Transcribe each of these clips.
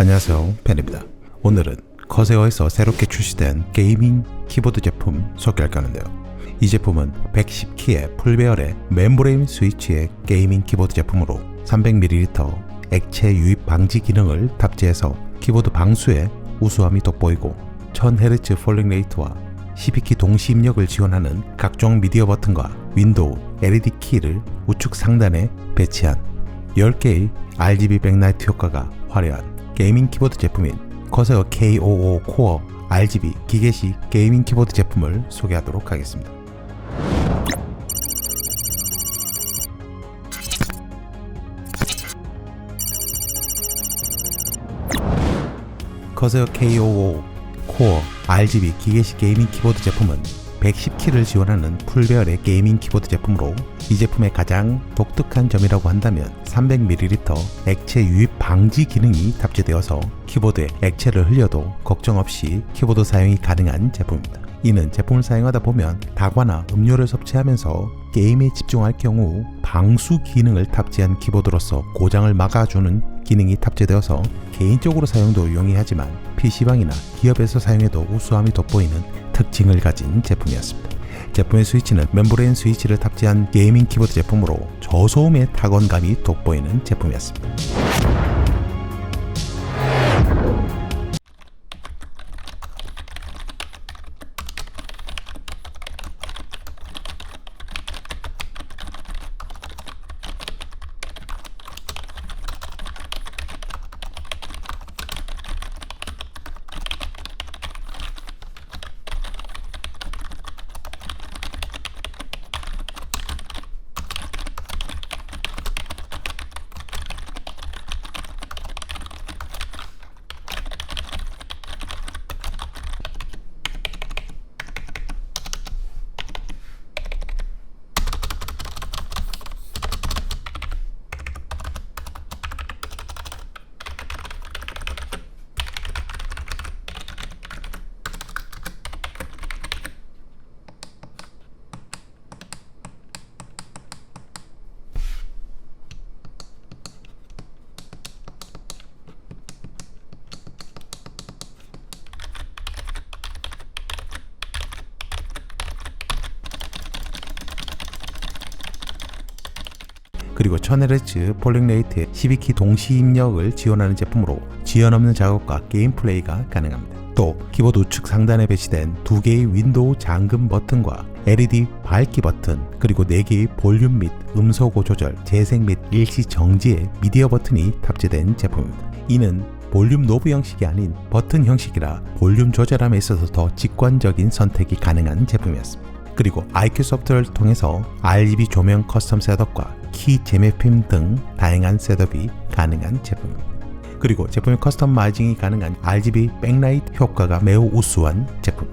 안녕하세요. 펜입니다. 오늘은 커세어에서 새롭게 출시된 게이밍 키보드 제품 소개할까 하는데요. 이 제품은 110키의 풀배열의 멤브레인 스위치의 게이밍 키보드 제품으로 300ml 액체 유입 방지 기능을 탑재해서 키보드 방수에 우수함이 돋보이고 1000Hz 폴링 레이트와 12키 동시 입력을 지원하는 각종 미디어 버튼과 윈도우 LED 키를 우측 상단에 배치한 10개의 RGB 백라이트 효과가 화려한 게이밍 키보드 제품인 커세어 K55 코어 RGB 기계식 게이밍 키보드 제품을 소개하도록 하겠습니다. 커세어 K55 코어 RGB 기계식 게이밍 키보드 제품은 110키를 지원하는 풀배열의 게이밍 키보드 제품으로 이 제품의 가장 독특한 점이라고 한다면 300ml 액체 유입 방지 기능이 탑재되어서 키보드에 액체를 흘려도 걱정 없이 키보드 사용이 가능한 제품입니다. 이는 제품을 사용하다 보면 다과나 음료를 섭취하면서 게임에 집중할 경우 방수 기능을 탑재한 키보드로서 고장을 막아주는 기능이 탑재되어서 개인적으로 사용도 용이하지만 PC방이나 기업에서 사용해도 우수함이 돋보이는 특징을 가진 제품이었습니다. 제품의 스위치는 멤브레인 스위치를 탑재한 게이밍 키보드 제품으로 저소음의 타건감이 돋보이는 제품이었습니다. 그리고 1000Hz 폴링 레이트의 12키 동시 입력을 지원하는 제품으로 지연 없는 작업과 게임 플레이가 가능합니다. 또 키보드 우측 상단에 배치된 두 개의 윈도우 잠금 버튼과 LED 밝기 버튼 그리고 4개의 볼륨 및 음소거 조절, 재생 및 일시 정지의 미디어 버튼이 탑재된 제품입니다. 이는 볼륨 노브 형식이 아닌 버튼 형식이라 볼륨 조절함에 있어서 더 직관적인 선택이 가능한 제품이었습니다. 그리고 IQ 소프트를 통해서 RGB 조명 커스텀 셋업과 키 재매핌 등 다양한 셋업이 가능한 제품입니다. 그리고 제품의 커스텀 마이징이 가능한 RGB 백라이트 효과가 매우 우수한 제품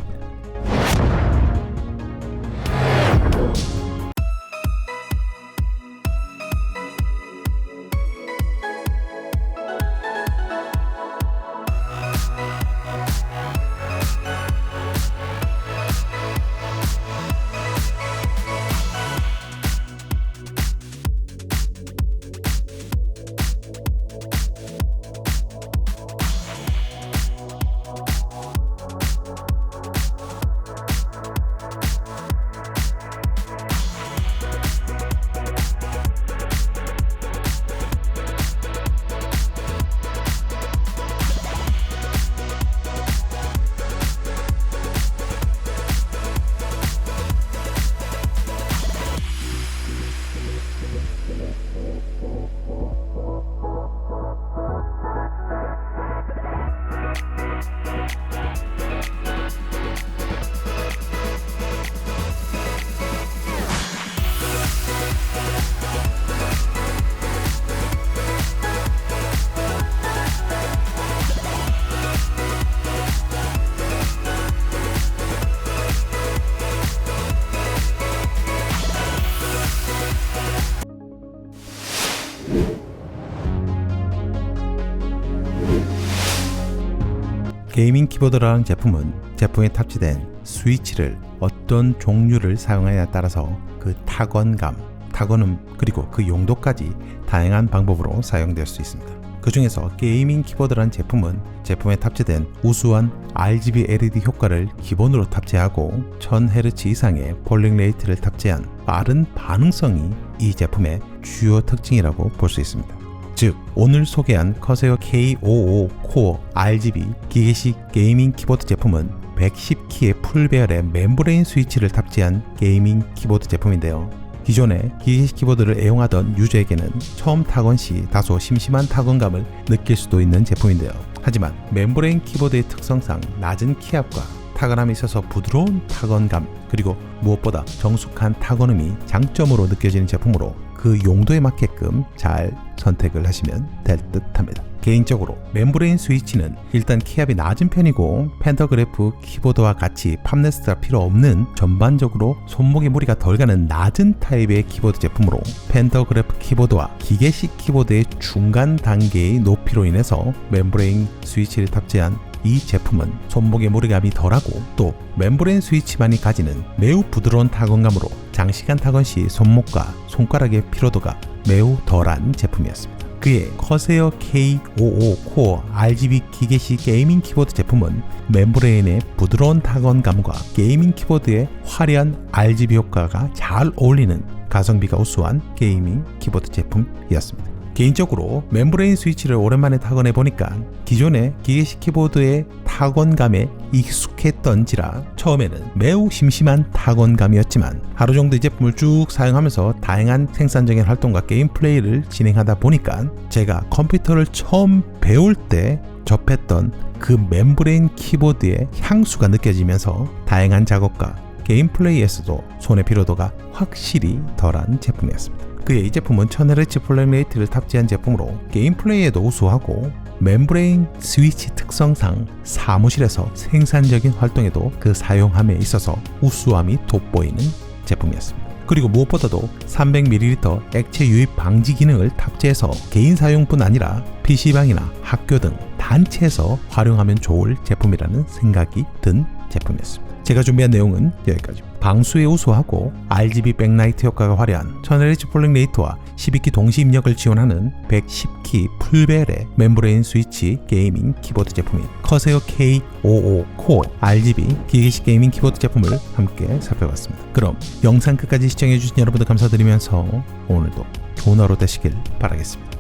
게이밍 키보드라는 제품은 제품에 탑재된 스위치를 어떤 종류를 사용하냐에 따라서 그 타건감, 타건음 그리고 그 용도까지 다양한 방법으로 사용될 수 있습니다. 그 중에서 게이밍 키보드란 제품은 제품에 탑재된 우수한 RGB LED 효과를 기본으로 탑재하고 1000Hz 이상의 폴링 레이트를 탑재한 빠른 반응성이 이 제품의 주요 특징이라고 볼 수 있습니다. 즉 오늘 소개한 커세어 K55 코어 RGB 기계식 게이밍 키보드 제품은 110키의 풀배열의 멤브레인 스위치를 탑재한 게이밍 키보드 제품인데요. 기존의 기계식 키보드를 애용하던 유저에게는 처음 타건 시 다소 심심한 타건감을 느낄 수도 있는 제품인데요. 하지만 멤브레인 키보드의 특성상 낮은 키압과 타건함에 있어서 부드러운 타건감 그리고 무엇보다 정숙한 타건음이 장점으로 느껴지는 제품으로 그 용도에 맞게끔 잘 선택을 하시면 될 듯합니다. 개인적으로 멤브레인 스위치는 일단 키압이 낮은 편이고 펜더그래프 키보드와 같이 팝네스트가 필요 없는 전반적으로 손목에 무리가 덜 가는 낮은 타입의 키보드 제품으로 펜더그래프 키보드와 기계식 키보드의 중간 단계의 높이로 인해서 멤브레인 스위치를 탑재한 이 제품은 손목의 무리감이 덜하고 또 멤브레인 스위치만이 가지는 매우 부드러운 타건감으로 장시간 타건 시 손목과 손가락의 피로도가 매우 덜한 제품이었습니다. 그의 커세어 K55 코어 RGB 기계식 게이밍 키보드 제품은 멤브레인의 부드러운 타건감과 게이밍 키보드의 화려한 RGB 효과가 잘 어울리는 가성비가 우수한 게이밍 키보드 제품이었습니다. 개인적으로 멤브레인 스위치를 오랜만에 타건해 보니까 기존의 기계식 키보드의 타건감에 익숙했던지라 처음에는 매우 심심한 타건감이었지만 하루 정도 이 제품을 쭉 사용하면서 다양한 생산적인 활동과 게임 플레이를 진행하다 보니까 제가 컴퓨터를 처음 배울 때 접했던 그 멤브레인 키보드의 향수가 느껴지면서 다양한 작업과 게임 플레이에서도 손의 피로도가 확실히 덜한 제품이었습니다. 그의 이 제품은 1000Hz 플랭 레이트를 탑재한 제품으로 게임 플레이에도 우수하고 멤브레인 스위치 특성상 사무실에서 생산적인 활동에도 그 사용함에 있어서 우수함이 돋보이는 제품이었습니다. 그리고 무엇보다도 300ml 액체 유입 방지 기능을 탑재해서 개인 사용뿐 아니라 PC방이나 학교 등 단체에서 활용하면 좋을 제품이라는 생각이 든 제품이었습니다. 제가 준비한 내용은 여기까지입니다. 방수에 우수하고 RGB 백라이트 효과가 화려한 1000Hz 폴링 레이트와 12키 동시 입력을 지원하는 110키 풀벨의 멤브레인 스위치 게이밍 키보드 제품인 커세어 K55 코어 RGB 기계식 게이밍 키보드 제품을 함께 살펴봤습니다. 그럼 영상 끝까지 시청해주신 여러분들 감사드리면서 오늘도 좋은 하루 되시길 바라겠습니다.